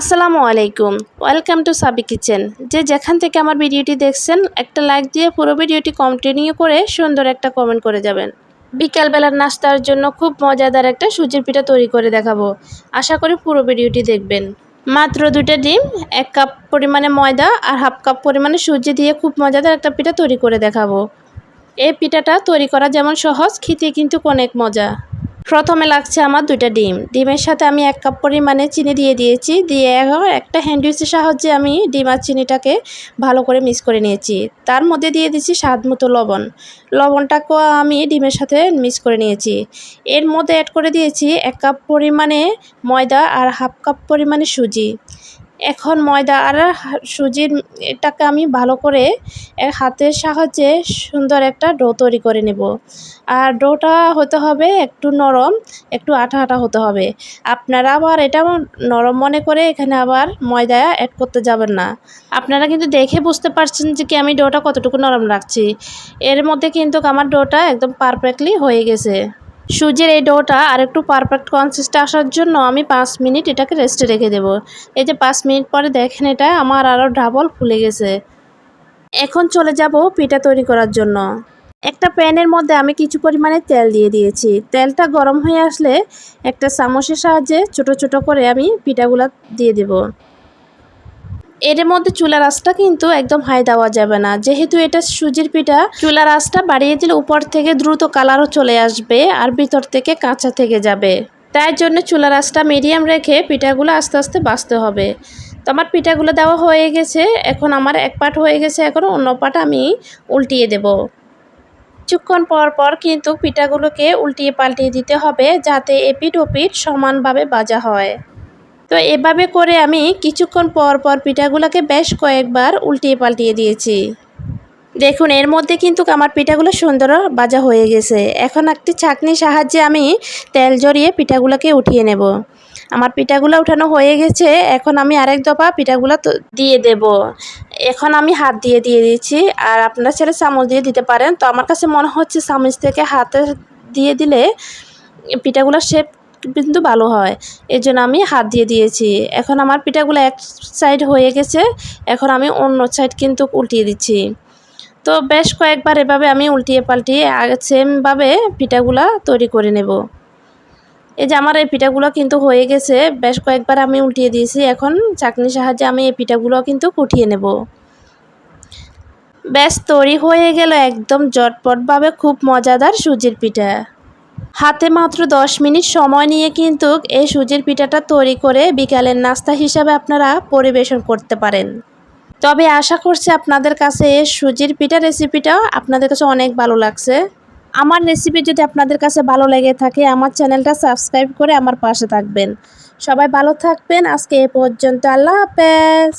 আসসালামু আলাইকুম। Welcome to সাবি কিচেন যে যেখান থেকে আমার ভিডিওটি দেখছেন, একটা লাইক দিয়ে পুরো ভিডিওটি কন্টিনিউ করে সুন্দর একটা কমেন্ট করে যাবেন। বিকালবেলার নাস্তার জন্য খুব মজাদার একটা সুজির পিঠা তৈরি করে দেখাবো। আশা করি পুরো ভিডিওটি দেখবেন। মাত্র দুইটা ডিম, এক কাপ পরিমাণে ময়দা আর হাফ কাপ পরিমাণে সুজি দিয়ে খুব মজাদার একটা পিঠা তৈরি করে দেখাবো। এই পিঠাটা তৈরি করা যেমন সহজ খেতে কিন্তু অনেক মজা। প্রথমে লাগছে আমার দুইটা ডিম। ডিমের সাথে আমি এক কাপ পরিমাণে চিনি দিয়ে দিয়েছি। দিয়ে একটা হ্যান্ডউইচের সাহায্যে আমি ডিম আর চিনিটাকে ভালো করে মিক্স করে নিয়েছি। তার মধ্যে দিয়ে দিচ্ছি স্বাদ মতো লবণ। লবণটাকেও আমি ডিমের সাথে মিক্স করে নিয়েছি। এর মধ্যে অ্যাড করে দিয়েছি এক কাপ পরিমাণে ময়দা আর হাফ কাপ পরিমাণে সুজি। এখন ময়দা আর সুজির এটাকে আমি ভালো করে হাতের সাহায্যে সুন্দর একটা ডো তৈরি করে নেব। আর ডোটা হতে হবে একটু নরম, একটু আঠা আঠা হতে হবে। আপনারা আবার এটা নরম মনে করে এখানে আবার ময়দা অ্যাড করতে যাবেন না। আপনারা কিন্তু দেখে বুঝতে পারছেন যে কি আমি ডোটা কতটুকু নরম রাখছি। এর মধ্যে কিন্তু আমার ডোটা একদম পারফেক্টলি হয়ে গেছে। সুজির এই ডোটা আর একটু পারফেক্ট কনসিস্টে আসার জন্য আমি পাঁচ মিনিট এটাকে রেস্টে রেখে দেবো। এই যে পাঁচ মিনিট পরে দেখেন এটা আমার আরও ডাবল ফুলে গেছে। এখন চলে যাব পিঠা তৈরি করার জন্য। একটা প্যানের মধ্যে আমি কিছু পরিমাণে তেল দিয়ে দিয়েছি। তেলটা গরম হয়ে আসলে একটা চামচের সাহায্যে ছোট ছোট করে আমি পিঠাগুলো দিয়ে দেব। এর মধ্যে চুলার আঁচটা কিন্তু একদম হাই দেওয়া যাবে না। যেহেতু এটা সুজির পিঠা, চুলার আঁচটা বাড়িয়ে দিলে উপর থেকে দ্রুত কালারও চলে আসবে আর ভিতর থেকে কাঁচা থেকে যাবে। তাই জন্য চুলার আঁচটা মিডিয়াম রেখে পিঠাগুলো আস্তে আস্তে বাঁচতে হবে। তো আমার পিঠাগুলো দেওয়া হয়ে গেছে, এখন আমার এক পাট হয়ে গেছে, এখন অন্য পাট আমি উল্টিয়ে দেব। কিছুক্ষণ পর পর কিন্তু পিঠাগুলোকে উল্টিয়ে পাল্টিয়ে দিতে হবে, যাতে এপিট ওপিট সমানভাবে বাজা হয়। তো এভাবে করে আমি কিছুক্ষণ পর পর পিঠাগুলোকে বেশ কয়েকবার উল্টিয়ে পাল্টিয়ে দিয়েছি। দেখুন, এর মধ্যে কিন্তু আমার পিঠাগুলো সুন্দর বাজা হয়ে গেছে। এখন একটি ছাঁকনির সাহায্যে আমি তেল জড়িয়ে পিঠাগুলোকে উঠিয়ে নেব। আমার পিঠাগুলো উঠানো হয়ে গেছে, এখন আমি আরেক দফা পিঠাগুলো দিয়ে দেব। এখন আমি হাত দিয়ে দিয়ে দিচ্ছি আর আপনারা ছেলে চামচ দিয়ে দিতে পারেন। তো আমার কাছে মনে হচ্ছে চামচ থেকে হাতে দিয়ে দিলে পিঠাগুলোর শেপ কিন্তু ভালো হয়। এর জন্য আমি হাত দিয়ে দিয়েছি। এখন আমার পিঠাগুলো এক সাইড হয়ে গেছে। এখন আমি অন্য সাইড কিন্তু উল্টিয়ে দিচ্ছি। তো বেশ কয়েকবার এভাবে আমি উল্টিয়ে পাল্টিয়ে সেমভাবে পিঠাগুলা তৈরি করে নেব। এই যে আমার এই পিঠাগুলো কিন্তু হয়ে গেছে। বেশ কয়েকবার আমি উল্টিয়ে দিয়েছি। এখন চাকনির সাহায্যে আমি এই পিঠাগুলো কিন্তু কুটিয়ে নেব। ব্যাস তৈরি হয়ে গেল। একদম জটপটভাবে খুব মজাদার সুজির পিঠা। হাতে মাত্র দশ মিনিট সময় নিয়ে কিন্তু এই সুজির পিঠাটা তৈরি করে বিকালের নাস্তা হিসাবে আপনারা পরিবেশন করতে পারেন। তবে আশা করছি আপনাদের কাছে এই সুজির পিঠা রেসিপিটাও আপনাদের কাছে অনেক ভালো লাগছে। আমার রেসিপি যদি আপনাদের কাছে ভালো লেগে থাকে, আমার চ্যানেলটা সাবস্ক্রাইব করে আমার পাশে থাকবেন। সবাই ভালো থাকবেন। আজকে এ পর্যন্ত আল্লাহ হাফেজ।